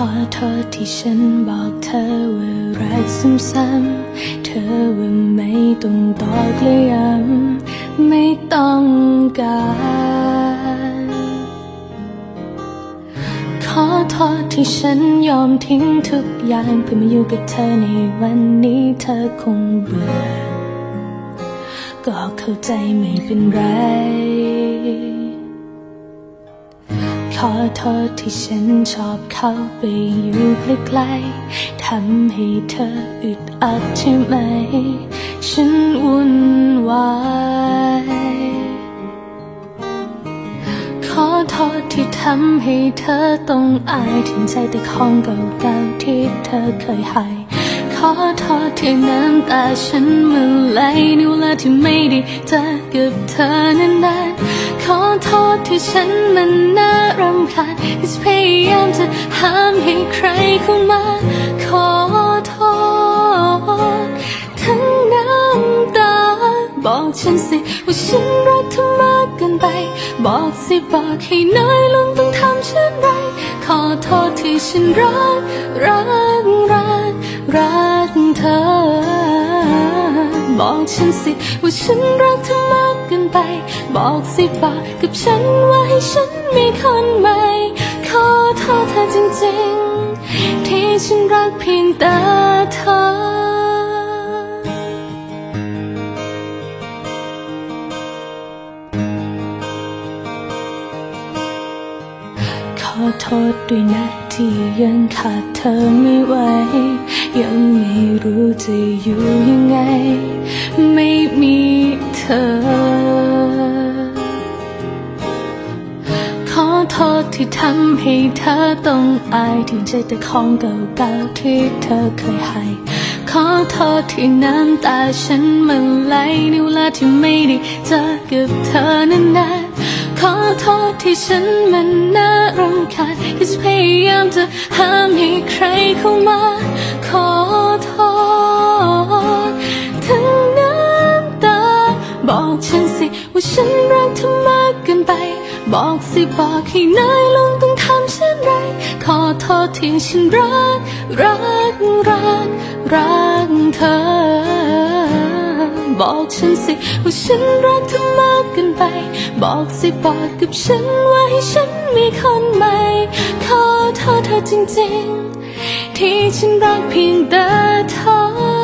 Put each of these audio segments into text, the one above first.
ขอโทษที่ฉันบอกเธอว่ารักซ้ำๆ เธอว่าไม่ต้องตอกและย้ำไม่ต้องการ ขอโทษที่ฉันยอมทิ้งทุกอย่างเพื่อมาอยู่กับเธอในวันนี้เธอคงเบื่อ ก็เข้าใจไม่เป็นไร ขอโทษที่ฉันชอบเข้าไปอยู่ใกล้ๆทำให้เธออึดอัดใช่ไหม ฉันวุ่นวาย ขอโทษที่ทำให้เธอต้องอายทิ้งใจแต่ของเก่าๆที่เธอเคยให้ขอโทษที่น้ำตาฉันมันไหลในเวลาที่ไม่ได้เจอกับเธอนานๆ ขอโทษที่ฉันมันน่ารำคาญที่พยายามจะห้ามให้ใครเข้ามา ขอโทษ ทั้งน้ำตา บอกฉันสิว่าฉันรักเธอมากเกินไป บอกสิบอกให้น้อยลงต้องทำเช่นไร ขอโทษที่ฉันรัก รัก รัก รักเธอ บอกฉันสิว่าฉันรักเธอมากเกิน บอกสิบอกกับฉันว่าให้ฉันมีคนใหม่ ขอโทษเธอจริงๆ ที่ฉันรักเพียงแต่เธอขอโทษด้วยนะที่ยังขาดเธอไม่ไหว ยังไม่รู้จะอยู่ยังไง ไม่มี อ ขอโทษที่ทำให้เธอต้องอายที่ใจแต่ของเก่าๆที่เธอเคยให้ ขอโทษที่น้ำตาฉันมันไหลในเวลาที่ไม่ได้เจอกับเธอนานๆขอโทษที่ฉันมันน่ารำคาญที่จะพยายามจะห้ามให้ใครเข้ามา ขอโทษ ไป บอกสิบอกให้น้อยลงต้องทำเช่นไร ขอโทษที่ฉันรัก รัก รัก รักเธอ บอกฉันสิว่าฉันรักเธอมากเกินไป บอกสิบอกกับฉันว่าให้ฉันมีคนใหม่ ขอโทษเธอจริงๆ ที่ฉันรักเพียงแต่เธอ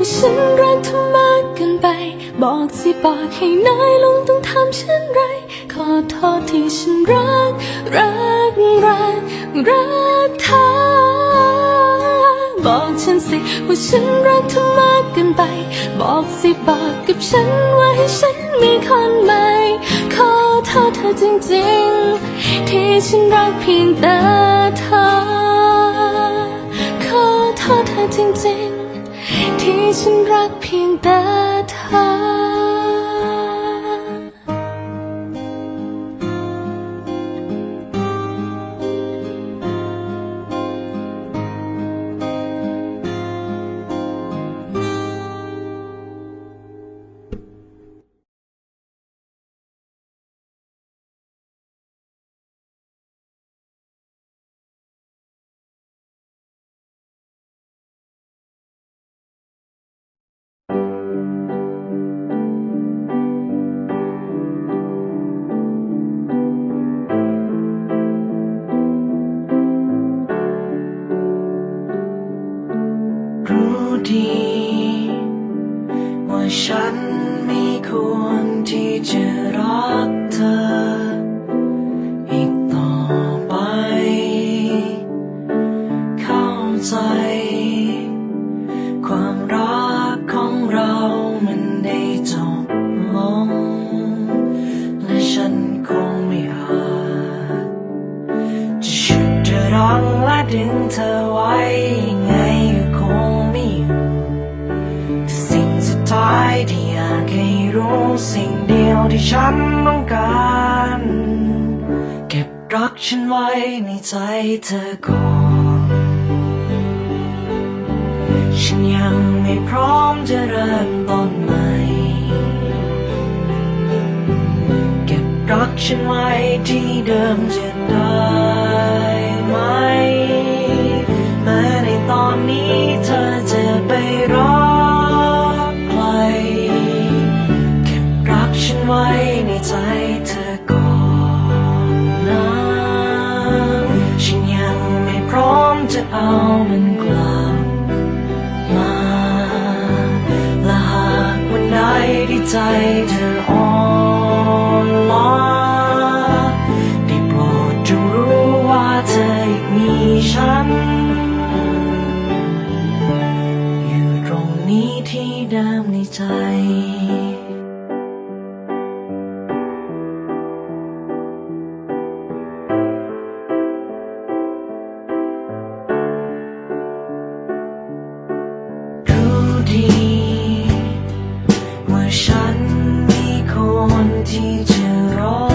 ว่าฉันรักเธอมากเกินไป บอกสิบอกให้น้อยลงต้องทำเช่นไร ขอโทษที่ฉันรัก รัก รัก รักเธอ บอกฉันสิว่าฉันรักเธอมากเกินไป บอกสิบอกกับฉันว่าให้ฉันมีคนใหม่ ขอโทษเธอจริงๆ ที่ฉันรักเพียงแต่เธอ ขอโทษเธอจริงๆ ฉันรักเพียงแต่เธอ ที่ ที่ฉันต้องการ เก็บรักฉันไว้ในใจเธอก่อน ฉันยังไม่พร้อมจะเริ่มต้นใหม่ เก็บรักฉันไว้ที่เดิมจะได้ ใจเธออ่อนล้าได้โปรดจงรู้ว่าเธอยังมีฉัน อยู่ตรงนี้ที่เดิมในใจ คนที่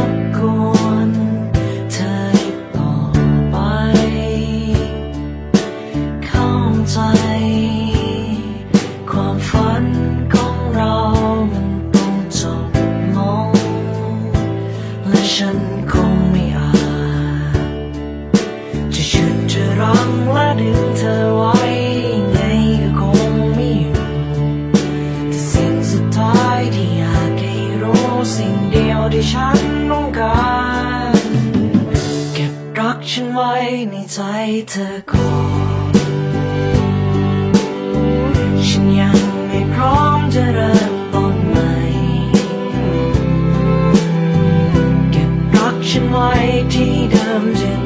ในใจเธอก่อนฉันยังไม่พร้อมจะเริ่มต้นใหม่ เก็บรักฉันไว้ที่เดิมจน